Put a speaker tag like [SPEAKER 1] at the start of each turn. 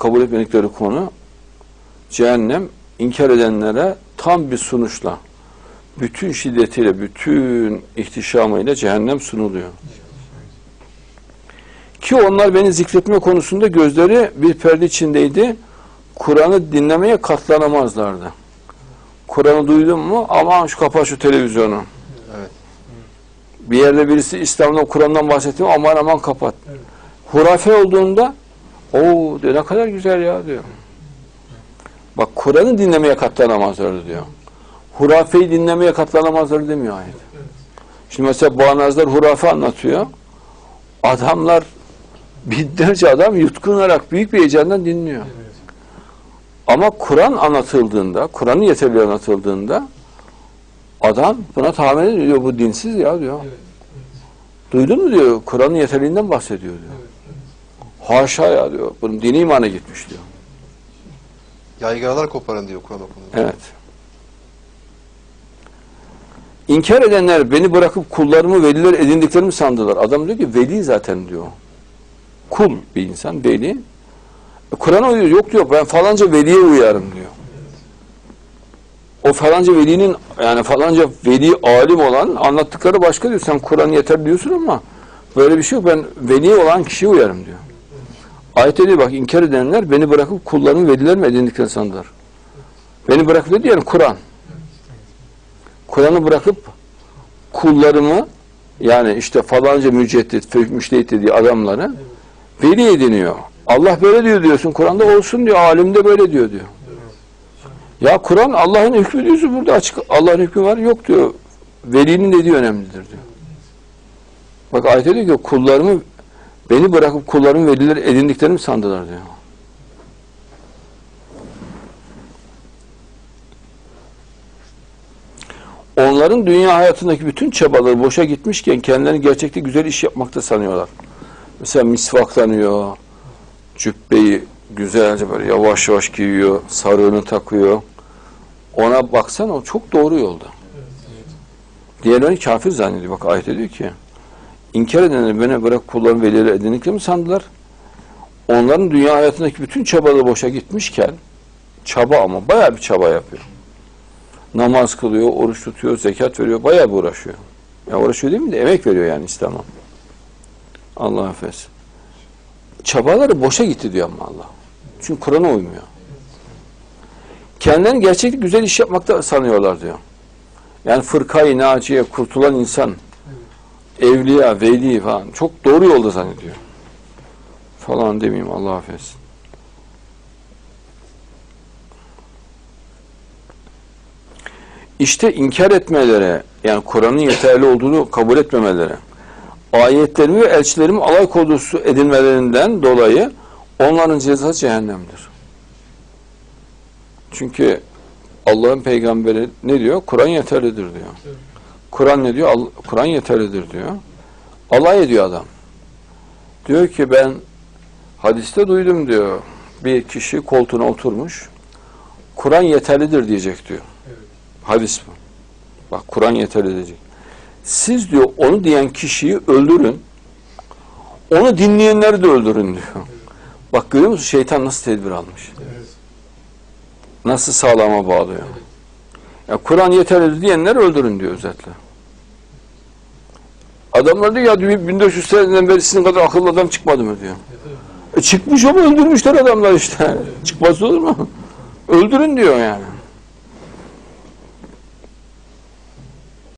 [SPEAKER 1] kabul etmedikleri konu cehennem inkar edenlere tam bir sunuşla bütün şiddetiyle, bütün ihtişamıyla cehennem sunuluyor. Ki onlar beni zikretme konusunda gözleri bir perde içindeydi. Kur'an'ı dinlemeye katlanamazlardı. Kur'an'ı duydun mu? Aman şu kapa şu televizyonu.
[SPEAKER 2] Evet.
[SPEAKER 1] Bir yerde birisi İslam'dan, Kur'an'dan bahsetti mi? Aman aman kapat. Hurafe olduğunda o diyor ne kadar güzel ya diyor. Bak Kur'an'ı dinlemeye katlanamazlardı diyor. Hurafeyi dinlemeye katlanamazlar demiyor ayet. Şimdi mesela Bağnazlar hurafe anlatıyor. Adamlar binlerce adam yutkunarak büyük bir heyecandan dinliyor. Ama Kur'an anlatıldığında, Kur'an'ın yeterli anlatıldığında adam buna tahammül ediyor. Bu dinsiz ya diyor. Duydun mu diyor. Kur'an'ın yeterliğinden bahsediyor diyor. Haşa ya diyor. Bunun dini imana gitmiş diyor.
[SPEAKER 2] Yaygaralar koparın diyor Kur'an okunduğunda.
[SPEAKER 1] Evet. İnkar edenler beni bırakıp kullarımı veliler edindiklerimi sandılar. Adam diyor ki veli zaten diyor. Kul bir insan veli. E, Kur'an'a uyuyor. Yok diyor ben falanca veliye uyarım diyor. O falanca velinin yani falanca veli alim olan anlattıkları başka diyor. Sen Kur'an yeter diyorsun ama böyle bir şey yok. Ben veli olan kişiye uyarım diyor. Ayette diyor bak inkar edenler beni bırakıp kullarımı velilerimi edindiklerini sandılar. Beni bırakıp dedi yani Kur'an. Kur'an'ı bırakıp kullarımı yani işte falanca müceddit, müştehit dediği adamları veli ediniyor. Allah böyle diyor diyorsun. Kur'an'da olsun diyor. Alimde böyle diyor diyor. Ya Kur'an Allah'ın hükmü diyorsun burada açık. Allah'ın hükmü var. Yok diyor. Velinin dediği önemlidir diyor. Bak ayette diyor ki kullarımı beni bırakıp kullarımı veliler edindiklerimi sandılar diyor. Onların dünya hayatındaki bütün çabaları boşa gitmişken kendilerini gerçekte güzel iş yapmakta sanıyorlar. Mesela misvaklanıyor, cübbeyi güzelce böyle yavaş yavaş giyiyor, sarığını takıyor. Ona baksan o çok doğru yolda. Diğerlerini kafir zannediyor. Bak ayet diyor ki inkar edenler beni bırak kulların velileri edindikleri mi sandılar? Onların dünya hayatındaki bütün çabaları boşa gitmişken çaba ama bayağı bir çaba yapıyor. Namaz kılıyor, oruç tutuyor, zekat veriyor, bayağı bir uğraşıyor. Ya uğraşıyor değil mi de emek veriyor yani İslam'a. Allah affetsin. Çabaları boşa gitti diyor ama Allah. Çünkü Kur'an'a uymuyor. Kendilerini gerçekte güzel iş yapmakta sanıyorlar diyor. Yani fırkayı naciye kurtulan insan, evliya, veli falan çok doğru yolda zannediyor. Falan demeyeyim Allah affetsin. İşte inkar etmelere, yani Kur'an'ın yeterli olduğunu kabul etmemelere, ayetlerimi ve elçilerimi alay konusu edinmelerinden dolayı onların cezası cehennemdir. Çünkü Allah'ın peygamberi ne diyor? Kur'an yeterlidir diyor. Kur'an ne diyor? Kur'an yeterlidir diyor. Alay ediyor adam. Diyor ki ben hadiste duydum diyor. Bir kişi koltuğuna oturmuş. Kur'an yeterlidir diyecek diyor. Hadis bu. Bak Kur'an yeterli diyecek. Siz diyor onu diyen kişiyi öldürün. Onu dinleyenleri de öldürün diyor. Bak görüyor musun şeytan nasıl tedbir almış? Nasıl sağlama bağlıyor? Ya Kur'an yeterli diyenleri öldürün diyor özetle. Adamlar diyor ya diyor, 1400 seneden beri sizin kadar akıllı adam çıkmadı mı diyor. E çıkmış ama öldürmüşler adamlar işte. Çıkmaz olur mu? Öldürün diyor yani.